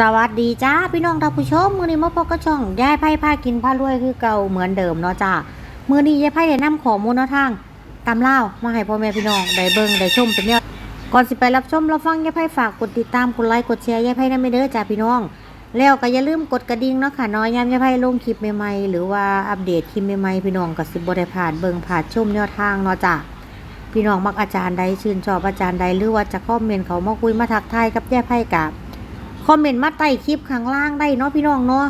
สวัสดีจ้าพี่น้องท่านผู้ชมมือนี้มาพบกับช่องยายไพ่พากินพารวยคือเก่าเหมือนเดิมเนาะจ้ามือนี้ยายไพ่ได้นำข้อมูลแนวทางตามเล่ามาให้พ่อแม่พี่น้องได้เบิ่งได้ชมเป็นเนี่ยก่อนสิไปรับชมรับฟังยายไพ่ฝากกดติดตามกดไลค์กดแชร์ยายไพ่นั่นไม่เด้อจ้าพี่น้อง แล้วก็อย่าลืมกดกระดิ่งเนาะค่ะน้อยยามยายไพ่ลงคลิปใหม่ๆหรือว่าอัปเดตคลิปใหม่ๆพี่น้องก็สิบ่ได้พลาดเบิ่งผ่านชมแนวทางเนาะจ้าพี่น้องมักอาจารย์ใดชื่นชอบอาจารย์ใดหรือว่าจะคอมเมนต์เขามาคุยมาทักทายกับแย่ไพ่กับ อมเมนต์มาใต้คลิปข้างล่างได้เนาะพี่น้องเนาะ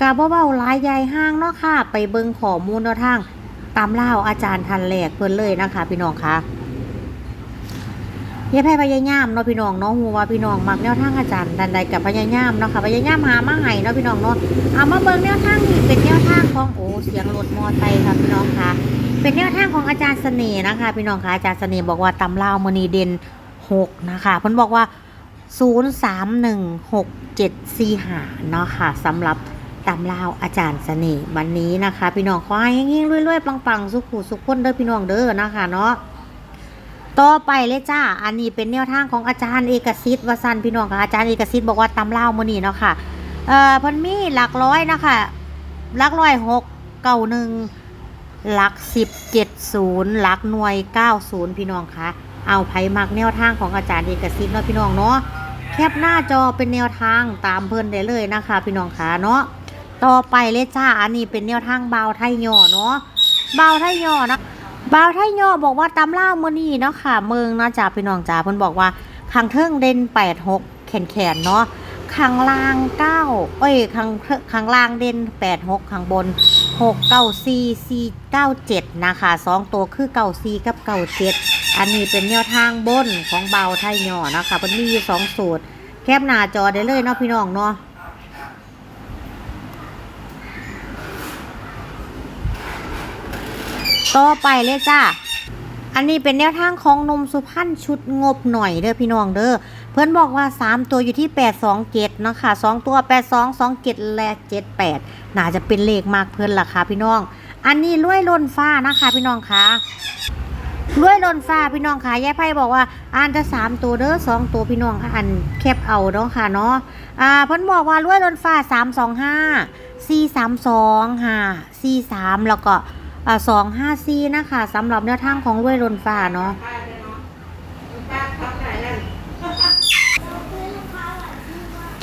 กาบ่เบาลายใหญ่ห้างเนาะค่ะ ไปเบิ่งข้อมูลแนวทาง ตามเล่าอาจารย์ทันแหลกเพิ่นเลยนะคะ พี่น้องคะแย่ไพ่พยายามเนาะพี่น้องเนาะฮู้ว่าพี่น้องมักแนวทางอาจารย์ดันใดกับพยายามเนาะค่ะพยายามหามาให้เนาะพี่น้องเนาะเอามาเบิ่งแนวทางนี่เป็นแนวทางของโอ้เสียงรถมอไซค์ค่ะพี่น้องค่ะ เป็นแนวทางของอาจารย์เสน่ห์นะคะ พี่น้องค่ะอาจารย์เสน่ห์บอกว่าตำเล่ามณีเด่นหกนะคะเพิ่นบอกว่า ศูนย์สามหนึ่งหกเจ็ดสี่หาเนาะค่ะสำหรับตำเล่าวอาจารย์เสน่ห์วันนี้นะคะ พี่น้องขอให้ยิ่งๆรวยๆปังๆ สุขุสุขคนเด้อพี่น้องเด้อนะคะเนาะต่อไปเลยจ้า อันนี้เป็นแนวทางของอาจารย์เอกสิทธิ์วสันพี่น้องค่ะอาจารย์เอกสิทธิ์บอกว่าตำเล่าวมณีเนาะค่ะเอ่อพันมีหลักร้อยนะคะหลักร้อยหกเก้าหนึ่งหลักสิบเจ็ดศูนย์หลักหน่วยเก้าศูนย์พี่น้องคะ เอาไผมักแนวทางของอาจารย์เอกสิทธิ์เนาะพี่น้องเนาะแคปหน้าจอเป็นแนวทางตามเพิ่นได้เลยนะคะ พี่น้องคะเนาะต่อไปเลยจ้าอันนี้เป็นแนวทางเบาไทยย่อเนาะเบาไทยย่อนะเบาไทยย่อบอกว่าตำล่ามือนี่เนาะค่ะ เมืองเนาะจ้าพี่น้องจ้าเพิ่นบอกว่าข้างเทิงเด่นแปดหกแขนแขนเนาะข้างล่างเก้าเอ้ยข้างข้างล่างเด่นแปดหกข้างบนหกเก้าสี่สี่เก้าเจ็ดนะคะสองตัวคือเก้าสี่กับเก้าเจ็ด อันนี้เป็นแนวทางบนของเบาไทยหย่อนะคะมันมีอยู่สองสูตร แคบหน้าจอได้เลยเนาะพี่น้องเนาะต่อไปเลยจ้าอันนี้เป็นแนวทางของนมสุพรรณชุดงบหน่อยเด้อพี่น้องเด้อ เพื่อนบอกว่า 3 ตัวอยู่ที่ 8 2 7เนะคะ2ตัว 8 2 2 7 และ 7 8 น่าจะเป็นเลขมากเพื่อนล่ะค่ะพี่น้อง อันนี้ล้วยล้นฟ้านะคะพี่น้องคะ ลวยล้นฟ้าพี่น้องค่ะยายไพ่บอกว่าอ่านจะ3ตัวเด้อ2ตัวพี่น้องค่ะอันแคบเอาเนาะค่ะเนาะอ่าเพิ่นบอกว่าล้วยล้นฟ้า3 2 5 4 3 2 5 4 3แล้วก็อ่า2 5 4นะคะสำหรับแนวทางของลวยล้นฟ้าเนาะ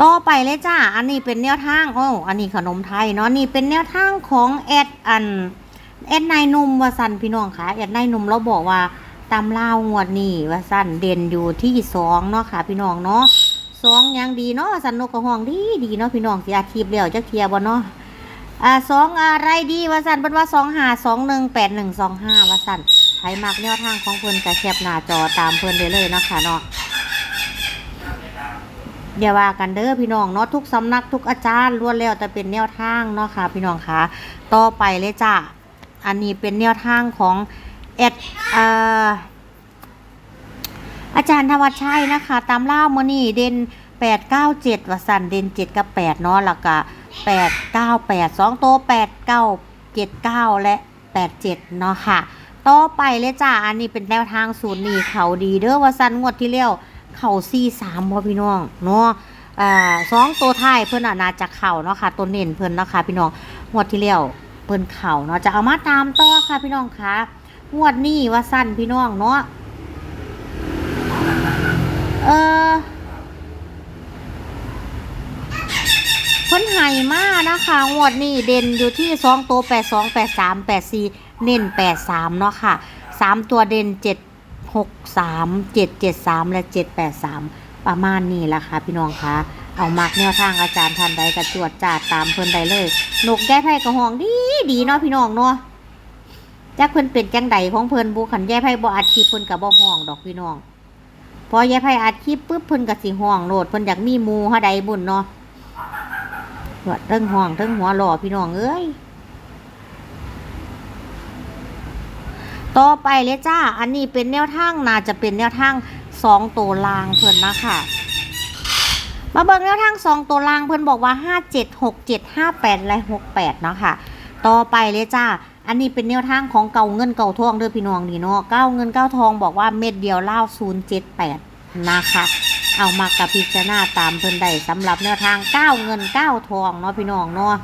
ต่อไปเลยจ้า อันนี้เป็นแนวทางโอ้อันนี้ขนมไทยเนาะ นี่เป็นแนวทางของแอดอัน แอดนายหนุ่มวสันพี่น้องค่ะแอดนายนุ่มเราบอกว่าตามล่างวดนี่วสันเด่นอยู่ที่สองเนาะค่ะ พี่น้องเนาะสองยังดีเนาะสันนกกระห้องดีดีเนาะพี่น้องสิอาชีพเดียวจะเคลียบ่เนาะอ่าสองอะไรดีวสันเป็นว่าสองหาสองหนึ่งแปดหนึ่งสองห้าวสันใครมักแนวทางของเพิ่อนกระแคบหน้าจอตามเพิ่อนได้เลยเนาะค่ะเนาะอย่าว่ากันเด้อพี่น้องเนาะทุกสำนักทุกอาจารย์ล้วนแล้วแต่เป็นแนวทางเนาะค่ะ พี่น้องคะต่อไปเลยจ้ะ อันนี้เป็นแนวทางของแอดเอ่ออาจารย์ธวัชชัยนะคะ ตามเล่ามือนี่เด่นแปดเก้าเจ็ดวสันเด่นเจ็ดกับแปดเนาะแล้วก็แปดเก้าแปดสองโตแปดเก้าเจ็ดเก้าและแปดเจ็ดเนาะค่ะต่อไปเลยจ้ะอันนี้เป็นแนวทางศูนย์นี่เขาดีเด้อวสันงวดที่แล้วเข่าซี่สามพ่อพี่น้องเนาะอ่าสองตัวท้ายเพิ่อนอะน่าจะเข่าเนาะค่ะตัวเน้นเพิ่อนเนาะค่ะพี่น้องงวดที่แล้ว เพิ่นเข่าเนาะจะเอามาตามต่อค่ะพี่น้องคะงวดนี้ว่าสั้นพี่น้องเนาะเออเพิ่นไห้มากนะคะงวดนี้เด่นอยู่ที่สองตัวแปดสองแปดสามแปดสี่เน้นแปดสามเนาะค่ะสามตัวเด่นเจ็ดหกสามเจ็ดเจ็ดสามและเจ็ดแปดสามประมาณนี้แหละค่ะพี่น้องคะ เอามักแนวทางอาจารย์ทันใดกระจวดจาดตามเพิ่นได้เลย นกแก้ไพ่กระหองดีดีเนาะพี่น้องเนาะจักเพิ่นเป็นจังใดของเพิ่นบุขันแย่ไพ่บ่อัดคลิปเพิ่นกับบ่ห้องดอกพี่น้อง พอแย่ไพ่อัดคลิปปุ๊บเพิ่นก็สิห้องโหลดเพิ่นอยากมีมูเฮาใดบุญเนาะว่าเรื่องห้องเรื่องหัวหล่อพี่น้องเอ้ยต่อไปเลยจ้า อันนี้เป็นแนวทางน่าจะเป็นแนวทางสองตัวลางเพิ่นนะคะ มาเบิ่งแนวทางสองตัวล่างเพิ่นบอกว่าห้าเจ็ดหกเจ็ดห้าแปดและหกแปดเนาะค่ะ ต่อไปเลยจ้า อันนี้เป็นแนวทางของเก่าเงินเก่าทองเด้อพี่น้องนี่เนาะเก้าเงินเก้าทองบอกว่าเม็ดเดียวเล่าศูนย์เจ็ดแปดนะคะ เอามากับพิจารณาตามเพิ่นได้สำหรับแนวทางเก้าเงินเก้าทองเนาะพี่น้องเนาะ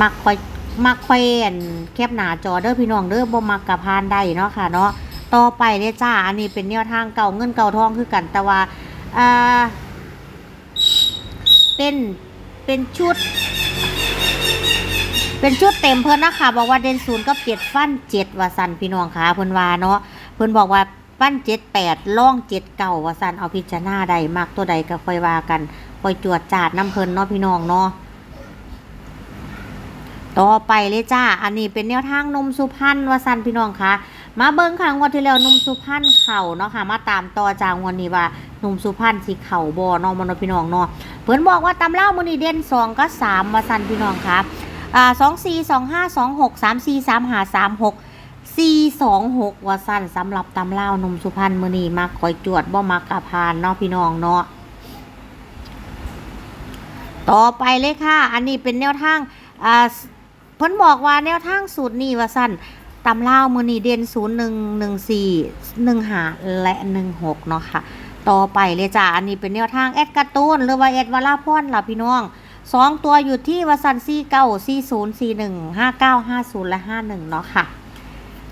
มักคอยมักคอยอันแคบหนาจอเด้อพี่น้องเด้อบ่มักกับพานได้เนาะค่ะเนาะต่อไปเด้อจ้า อันนี้เป็นแนวทางเก่าเงินเก่าทองคือกันแต่ว่าอ่า เป็นเป็นชุด เป็นชุดเต็มเพิ่นนะคะบอกว่าเด่นศูนย์กับเจ็ดฟันเจ็ดว่าสันพี่น้องค่ะเพิ่นว่าเนาะเพิ่นบอกว่าฟันเจ็ดแปดล่องเจ็ดเก่าว่าสันเอาพิจารณาใดมากตัวใดก็ค่อยว่ากันค่อยจวดจาดน้ำเพิ่นเนาะพี่น้องเนาะต่อไปเลยจ้า อันนี้เป็นแนวทางนมสุพรรณวาสันพี่น้องค่ะมาเบิ้งค่ะงวดที่แล้วนมสุพรรณเข่าเนาะค่ะ มาตามต่อจากงวันนี้ว่านมสุพรรณสิเข่าบ่เนาะมันพี่น้องเนาะ พิ่นบอกว่าตำเล่ามือนีเด่นสองก็สามว่าสันพี่น้องค่ะอ่าสองสี่สองห้าสองหกสามสี่สามหาสามหกสี่สองหกว่าสั้นสำหรับตำเล่านมสุพรรณมือนีมักคอยจวดบ่มักกะพานเนาะพี่น้องเนาะต่อไปเลยค่ะ อันนี้เป็นแนวทางอ่าเพิ่นบอกว่าแนวทางสูตรนี้ว่าสั้นตำเล่ามือนีเด่นศูนย์หนึ่งหนึ่งสี่หนึ่งหาและหนึ่งหกเนาะค่ะ ต่อไปเลยจ้าอันนี้เป็นแนวทางแอดการ์ตูนหรือว่าแอดวาลาพอนล่ะพี่น้องสองตัวอยู่ที่วสันซี่เก้าซี่ศูนย์สี่หนึ่งห้าเก้าห้าศูนย์และห้าหนึ่งเนาะค่ะ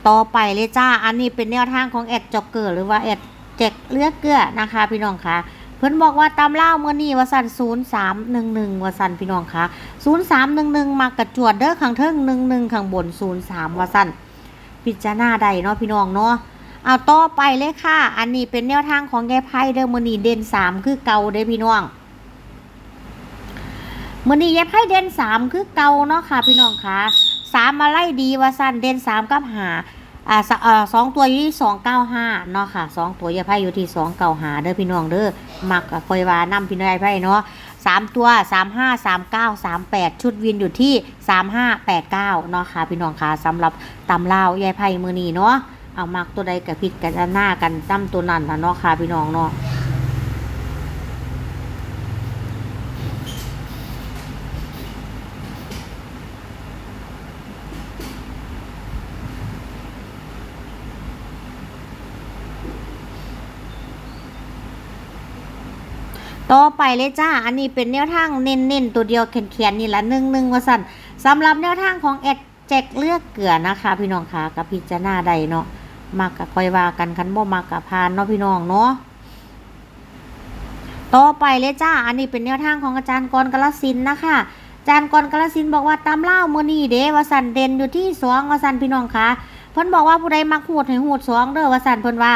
ต่อไปเลยจ้าอันนี้เป็นแนวทางของแอดจ็อกเกอร์หรือว่าแอดเจ็กเลือกเกลือนะคะพี่น้องคะเพิ่นบอกว่าตามเล่าเมื่อนี้วสันศูนย์สามหนึ่งหนึ่งวสันพี่น้องคะศูนย์สามหนึ่งหนึ่งมากระจวดเด้อข้างเทิงหนึ่งหนึ่งข้างบนศูนย์สามวสันพิจารณาใดเนาะพี่น้องเนาะ เอาต่อไปเลยค่ะ อันนี้เป็นแนวทางของแกไพ่เด้อมื่อนี้เด่นสามคือเก่าเด้พี่น้องมือนี้เย็บให้เด่นสามคือเก่าเนาะค่ะ พี่น้องคะสามมาไล่ดีว่าสั้นเด่นสามกับหาอ่าสองตัวอยู่ที่สองเก้าห้าเนาะค่ะสองตัวเย็บให้อยู่ที่สองเก้าหาเด้อพี่น้องเด้อมักคอยวานำพี่น้องไพ่เนาะสามตัวสามห้าสามเก้าสามแปดชุดวินอยู่ที่สามห้าแปดเก้าเนาะค่ะพี่น้องคะสำหรับตำลาวยายไพ่มือนี้เนาะ เอามักตัวใดกับพิษกันหน้ากันตั้มตัวนั้นนะเนาะค่ะพี่น้องเนาะต่อไปเลยจ้า อันนี้เป็นแนวทางเน้นๆตัวเดียวเขียนๆนี่ละหนึ่งหนึ่งว่าสั่นสำหรับแนวทางของแอดแจกเลือกเกลือนะคะ พี่น้องคะกับพิจารณาใดเนาะ มักกับคอยว่ากันคันบ่มักกับพานเนาะพี่น้องเนาะต่อไปเลยจ้า อันนี้เป็นแนวทางของอาจารย์กรกลสินนะคะอาจารย์กรกลสินบอกว่าตามเล่ามือนี้เด้วสันเด่นอยู่ที่สองวสันพี่น้องคะเพิ่นบอกว่าผู้ใดมักหูดให้หูดสองเด้อวสันเพิ่นว่า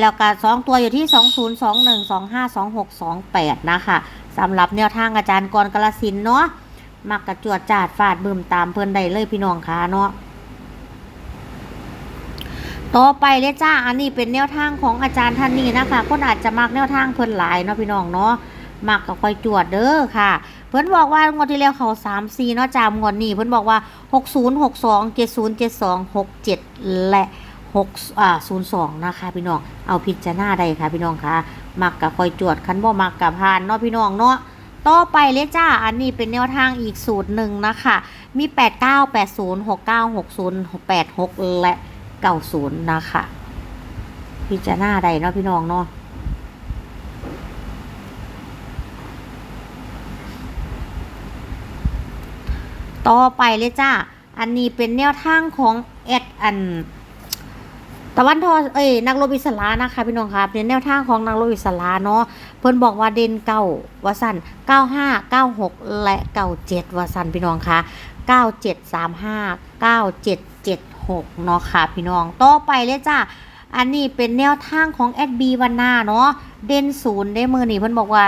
แล้วก็สองตัวอยู่ที่20 21 25 26 28นะคะสำหรับแนวทางอาจารย์กรกลสินเนาะมักกระจวดจาดฟาดบึมตามเพิ่นได้เลยพี่น้องคะเนาะ ต่อไปเลยจ้า อันนี้เป็นแนวทางของอาจารย์ท่านนี้นะคะ คนอาจจะมักแนวทางเพิ่นหลายเนาะพี่น้องเนาะ มักก็ค่อยจวดเด้อค่ะ เพิ่นบอกว่างวดที่แล้วเขา3 4เนาะจามงวดนี้เพิ่นบอกว่า60 62 70 72 67และหกอ่าศูนย์สองนะคะ พี่น้อง เอาพิจารณาได้ค่ะ พี่น้องค่ะ มักกับคอยจวดคันบ่มักกับพานเนาะพี่น้องเนาะต่อไปเลยจ้า อันนี้เป็นแนวทางอีกสูตรหนึ่งนะคะ มี 8 9 8 0 6 9 6 0 8 6และ90นะคะ พิจารณาได้เนาะพี่น้องเนาะต่อไปเลยจ้า อันนี้เป็นแนวทางของแอดอัน ตะวันทอเอ้ยนักรบิสระนะคะพี่น้องครับเป็นแนวทางของนักรบิสระเนาะเพิ่นบอกว่าเด่นเก้าวาสันเก้าห้าเก้าหกและเก้าเจ็ดวาสันพี่น้องคะเก้าเจ็ดสามห้าเก้าเจ็ด เจ็ดหกเนาะค่ะพี่น้อง ต่อไปเลยจ้าอันนี้เป็นแนวทางของแอดบีวันนาเนาะ เด่นศูนย์ได้มือนี่เพิ่นบอกว่า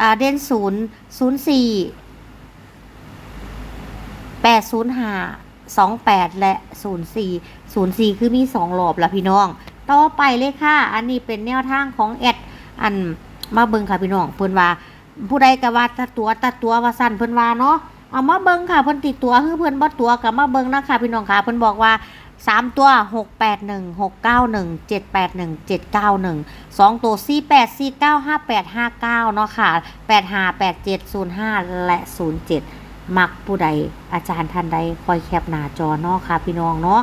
อ่าเด่นศูนย์ศูนย์สี่แปดศูนย์ห้าสองแปดและศูนย์สี่ศูนย์สี่คือมีสองรอบละพี่น้อง ต่อไปเลยค่ะ อันนี้เป็นแนวทางของแอดอันมาเบิงค่ะพี่น้องเพิ่นว่าผู้ใดก็ว่าตัดตัวตัดตัวว่าสั้นเพิ่นว่าเนาะ เอามาเบิงค่ะเพิ่นติดตัวคือเพิ่อนบ่ตัวกับมาเบิงนะคะพี่น้องค่ะเพิ่นบอกว่าสามตัวหกแปดหนึ่งหกเก้าหนึ่งเจ็ดแปดหนึ่งเจ็ดเก้าหนึ่งสองตัวสี่แปดสี่เก้าห้าแปดห้าเก้าเนาะค่ะแปดห้าแปดเจ็ดศูนย์ห้าและศูนย์เจ็ดมักผู้ใดอาจารย์ท่านใดคอยแคปหน้าจอเนาะค่ะพี่น้องเนาะ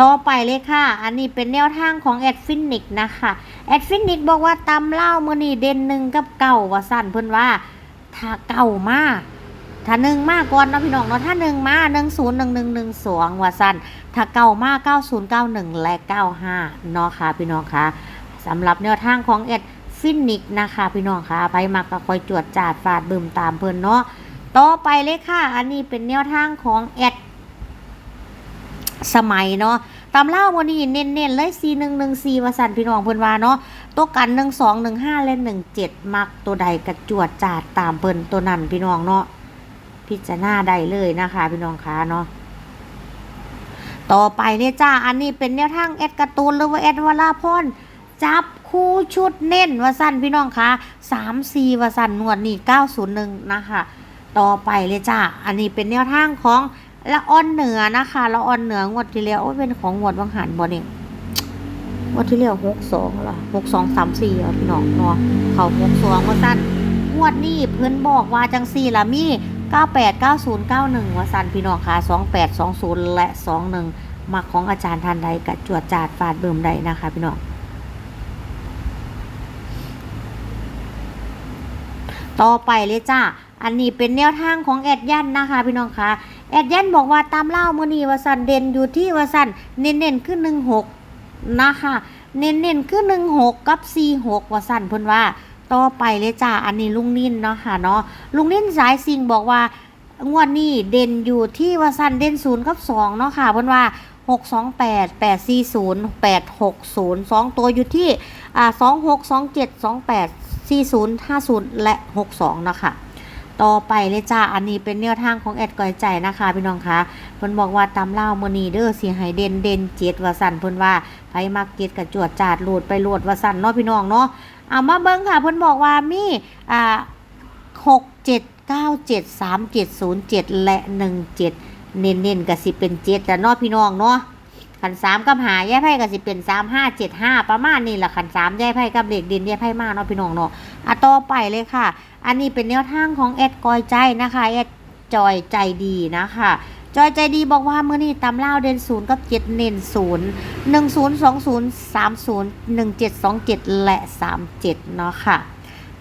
ตต่อไปเลยค่ะ อันนี้เป็นแนวทางของแอดฟินิกนะคะ แอดฟินิกบอกว่าตำเล่ามือนี่เด่นหนึ่งกับเก่าว่าสั่นเพิ่นว่า ถ้าเก่ามากถ้าหนึ่งมากก่อนเนาะพี่น้องเนาะถ้าหนึ่งมาหนึ่งศูนย์หนึ่งหนึ่งหนึ่งสองว่าสั้นถ้าเก่ามากเก้าศูนย์เก้าหนึ่งและเก้าห้าเนาะค่ะพี่น้องค่ะสำหรับแนวทางของเอ็ดฟินิกนะคะพี่น้องค่ะไปมักก็คอยจวดจาดฟาดบึมตามเพิ่นเนาะต่อไปเลยค่ะ อันนี้เป็นแนวทางของเอ็ดสมัยเนาะ ตำเล่าวันนี้เน้นๆเลย4 1 1 4ว่าสั่นพี่น้องเพิ่นว่าเนาะตัวกัน1 2 1 5และ1 7มักตัวใดกระจวดจาดตามเพิ่นตัวนั้นพี่น้องเนาะพิจารณาได้เลยนะคะ พี่น้องคะเนาะต่อไปเนี่ยจ้าอันนี้เป็นแนวทางแอดการ์ตูนหรือว่าแอดวราพรจับคู่ชุดเน้นว่าสั้นพี่น้องคะสามสี่ว่าสั้นหนวดนี่เก้าศูนย์หนึ่งนะคะ ต่อไปเลยจ้าอันนี้เป็นแนวทางของ ละอ่อนเหนือนะคะละอ่อนเหนืองวดที่แล้วโอ้เป็นของงวดวังหันบอเนี่ยงวดที่แล้วหกสองเหรอหกสองสามสี่พี่น้องเนาะเขาหกสองว่าสั้นงวดนี้เพื่อนบอกว่าจังสี่ละมี98 90 91วสันพี่น้องค่ะ28 20และ21มักของอาจารย์ทันใดกับจวดจาดฟาดเบิ่มใดนะคะ พี่น้องต่อไปเลยจ้า อันนี้เป็นแนวทางของแอดยันนะคะ พี่น้องคะ แอดเยนบอกว่าตามเล่ามือนีวสันเด่นอยู่ที่วสันเน้นๆขึ้นหนึ่งหกนะคะเน้นๆขึ้นหนึ่งหกกับสี่หกวสันเพิ่นว่าต่อไปเลยจ้าอันนี้ลุงนิ่นเนาะค่ะเนาะลุงนิ่นสายสิงบอกว่างวดนี้เด่นอยู่ที่วสันเด่นศูนย์กับสองเนาะค่ะเพิ่นว่าหกสองแปดแปดสี่ศูนย์แปดหกศูนย์สองตัวอยู่ที่อ่าสองหกสองเจ็ดสองแปดสี่ศูนย์ห้าศูนย์และหกสองเนาะค่ะ ต่อไปเลยจ้า อันนี้เป็นแนวทางของแอดก้อยใจนะคะ พี่น้องคะเพิ่นบอกว่าตำเล่ามือนีเด้อสิให้เด่นเด่นเจ็ดว่าสั่นเพิ่นว่าไผมักเจ็ดกับจวดจาดโหลดไปโหลดว่าสั่นเนาะพี่น้องเนาะเอามาเบิ่งค่ะ เพิ่นบอกว่ามีอ่าหกเจ็ดเก้าเจ็ดสามเจ็ดศูนย์เจ็ดและหนึ่งเจ็ดเน้นเน้นๆก็สิเป็นเจ็ดแต่เนาะพี่น้องเนาะ ขันสามกับหาแย่ไพ่ก็สิเป็นสามห้าเจ็ดห้าประมาณนี้แหละขันสามแย่ไพ่กับเด็กดินแย่ไพ่มากเนาะพี่น้องเนาะอะต่อไปเลยค่ะ อันนี้เป็นแนวทางของแอดกอยใจนะคะแอดจอยใจดีนะคะจอยใจดีบอกว่าเมื่อนี้ตำเล่าเด่นศูนย์กับเจ็ดเน้นศูนย์หนึ่งศูนย์สองศูนย์สามศูนย์หนึ่งเจ็ดสองเจ็ดและสามเจ็ดเนาะค่ะ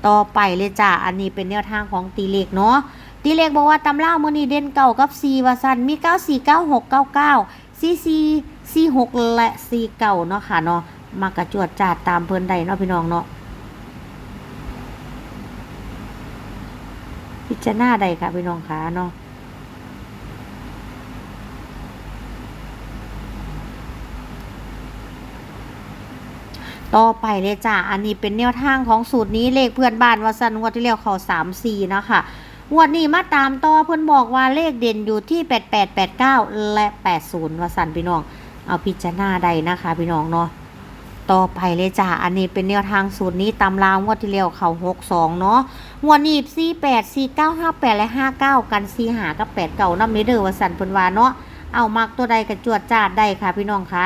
ต่อไปเลยจ้าอันนี้เป็นแนวทางของตีเลขเนาะตีเลขบอกว่าตำเล่าเมื่อนี้เด่นเก่ากับซีวาซันมีเก้าสี่เก้าหกเก้าเก้า ซีซีซีหกและซีเก่าเนาะค่ะเนาะมากระจวดจาดตามเพิ่นใดเนาะพี่น้องเนาะพิจารณาใดค่ะพี่น้องคะเนาะต่อไปเลยจ้าอันนี้เป็นแนวทางของสูตรนี้เลขเพื่อนบ้านวาสันงวดที่แล้วเขาสามสี่นะคะ งวดนี้มาตามต่อเพื่อนบอกว่าเลขเด่นอยู่ที่แปดแปดและแปดศูนย์วาสันพี่น้อง เอาพิจารณาใดนะคะ พี่น้องเนาะ ต่อไปเลยจ้า อันนี้เป็นแนวทางสูตรนี้ตำราวงวดที่แล้วเขาหกสองเนาะงวดนี้สี่แปดสี่เก้าห้าแปดและห้าเก้ากันสีหากับแปดเก่าน้ำนี้เด้อวาสันเพิ่นว่าเนาะ เอามักตัวใดกระจวดจาดได้ค่ะ พี่น้องคะ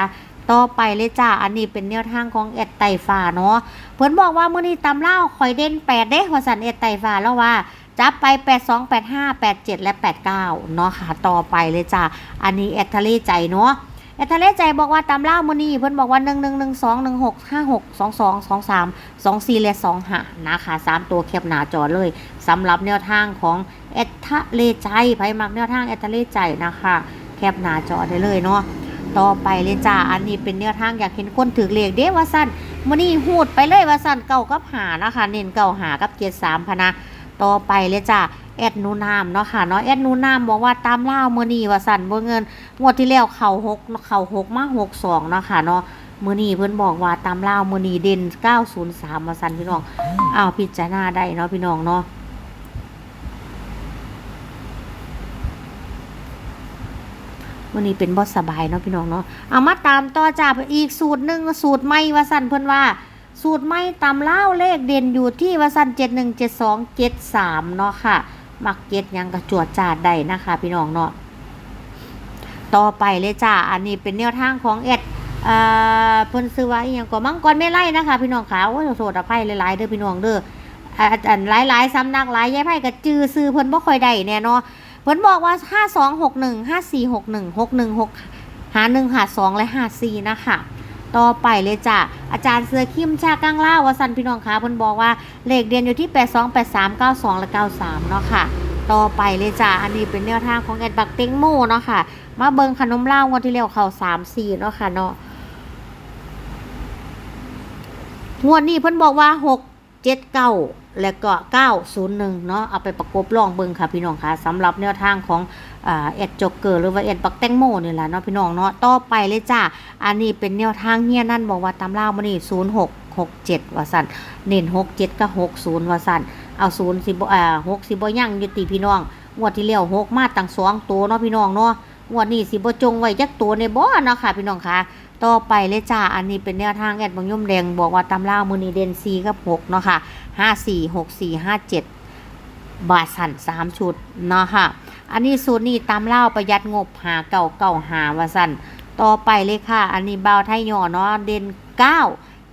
ต่อไปเลยจ้า อันนี้เป็นแนวทางของเอ็ดไตฟ้าเนาะ เพิ่นบอกว่ามื้อนี้ตำเล่าข่อยเด่นแปดเด้วาสันเอ็ดไตฟ้าแล้วว่า จับไป 8 2 8 5 8 7 และ 8 9 เนาะค่ะ ต่อไปเลยจ้าอันนี้แอดทะเลใจเนาะแอดทะเลใจบอกว่าตามเล่ามือนี้เพิ่นบอกว่า 1 1 1 2 1 6 5 6 2 2 2 3 2 4 และ2 5นะคะสามตัวแคบหน้าจอเลยสำหรับแนวทางของแอดทะเลใจไผมักแนวทางแอดทะเลใจนะคะแคบหน้าจอได้เลยเนาะต่อไปเลยจ้า อันนี้เป็นแนวทางอยากเห็นคนถือเลขเด้ว่าสั้นมื้อนี้หูดไปเลยว่าสั้นเก่ากับหานะคะ เน้นเก่าหากับเจ็ดสามพนะ ต่อไปเลยจ้าแอดนูนามเนาะค่ะเนาะแอดนูนามบอกว่าตามเล่ามื้อนี้ว่าสั้นบ่เงินงวดที่แล้วเข่าหกเข่าหกมาหกสองเนาะค่ะเนาะมือนี้เพิ่อนบอกว่าตามเล่าวมือนี้เด่น903มาสันพี่น้องอ้าวพิจารณาได้เนาะพี่น้องเนาะมือนี้เป็นบอสสบายเนาะพี่น้องเนาะเอามาตามต่อจากอีกสูตรหนึ่งสูตรไม่ว่าสันเพิ่อนว่า สูตรไม่ตามเล่าเลขเด่นอยู่ที่ว่าสัน71 72 73เนาะค่ะ มักเก็ตยังกระจวดจาดได้นะคะ พี่น้องเนาะต่อไปเลยจ้า อันนี้เป็นแนวทางของเอ็ดเอ่อพิ่นซื้อไว้อหยังก็มังกรไม่ไล่นะคะ พี่น้องขาวโอ้ยโทษอภัยหลายๆเด้อพี่น้องเด้ออันหลายๆสำนักหลายยายไพ่ก็จื้อซื้อเพิ่นบ่ค่อยได้แน่เนาะเพิ่นบอกว่า5261 5461 616หาหนึ่งหาสองและหาสี่นะคะ ต่อไปเลยจ้ะอาจารย์เสือคิมชากังล่าวสันพี่น้องคะเพิ่นบอกว่าเลขเดียนอยู่ที่ 82 83 92 และ 93 เนาะค่ะ ต่อไปเลยจ้ะอันนี้เป็นแนวทางของแอดบักเต็งโมเนาะค่ะ มาเบิงขนมล่าวงวดที่แล้วเข่า3 4 เนาะค่ะเนาะงวดนี้เพิ่นบอกว่า 6 7 9 และก็ 901 เนาะเอาไปประกบลองเบิงค่ะพี่น้องค่ะสำหรับแนวทางของเอ่าแอดจ็อกเกอร์หรือว่าแอดบักแตงโมนี่แหละเนาะพี่น้องเนาะต่อไปเลยจ้ะอันนี้เป็นแนวทางเฮียนั่นบอกว่าตำรามันนี่ศูนย์หกหกเจ็ดว่าสันเน้นหกเจ็ดกับหกศูนย์ว่าสันเอาศูนย์สิบอ่าหกสิบยั่งยุติพี่น้องงวดที่แล้วหกมาตั้งสองตัวเนาะพี่น้องเนาะงวดนี้สิบจงไว้จักตัวในบ่เนาะค่ะพี่น้องค่ะ ต่อไปเลยจ้า อันนี้เป็นแนวทางแอดบางย่อมแดงบอกว่าตำรามือนีเดนซีกับหกเนาะค่ะห้าสี่หกสี่ห้าเจ็ดบาทสันสามชุดเนาะค่ะ อันนี้สูตรนี้ตามเล่าประหยัดงบหาเก่าเก่าหาวาสันต่อไปเลยค่ะ อันนี้เบาวไทยย่อเนาะเด่นเก้า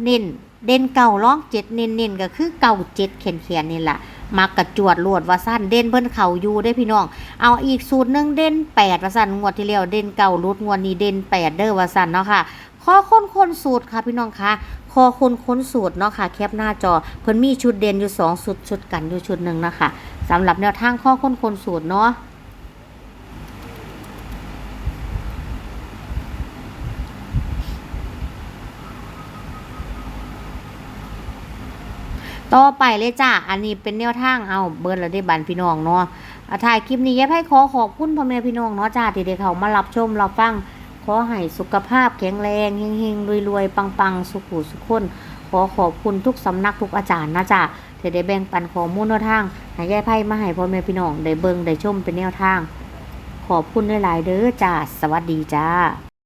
เน้นเด่นเก่าร้องเจ็ดเน้นเน้นก็คือเก่าเจ็ดเขียนเขียนนี่แหละ มากระจวดลวดว่าสั้นเด่นเพิ่นเข่าอยู่ได้พี่น้อง เอาอีกสูตรหนึ่งเด่นแปดว่าสั้นงวดที่แล้วเด่นเก่ารุดงวดนี้เด่นแปดเด้อว่าสั้นเนาะค่ะข้อค้นค้นสูตรค่ะพี่น้องคะคอค้นค้นสูตรเนาะค่ะแคปหน้าจอเพิ่นมีชุดเด่นอยู่สองชุดชุดกันอยู่ชุดหนึ่งนะคะสำหรับแนวทางข้อค้นค้นสูตรเนาะ ต่อไปเลยจ้า อันนี้เป็นแนวทาง เอาเบิร์ดแล้วได้บันพี่น้องเนาะถ่ายคลิปนี้ยายไพ่ขอขอบคุณพ่อแม่พี่น้องเนาะจ้าที่ได้เขามารับชมรับฟัง ขอให้สุขภาพแข็งแรงเฮงๆรวยๆ ปังๆ สุขุสุขคน ขอขอบคุณทุกสำนักทุกอาจารย์นะจ้าที่ได้แบ่งปันข้อมูลแนวทางให้ยายไพ่มาให้พ่อแม่พี่น้องได้เบิ่งได้ชมเป็นแนวทาง ขอบคุณหลายๆเด้อจ้า สวัสดีจ้า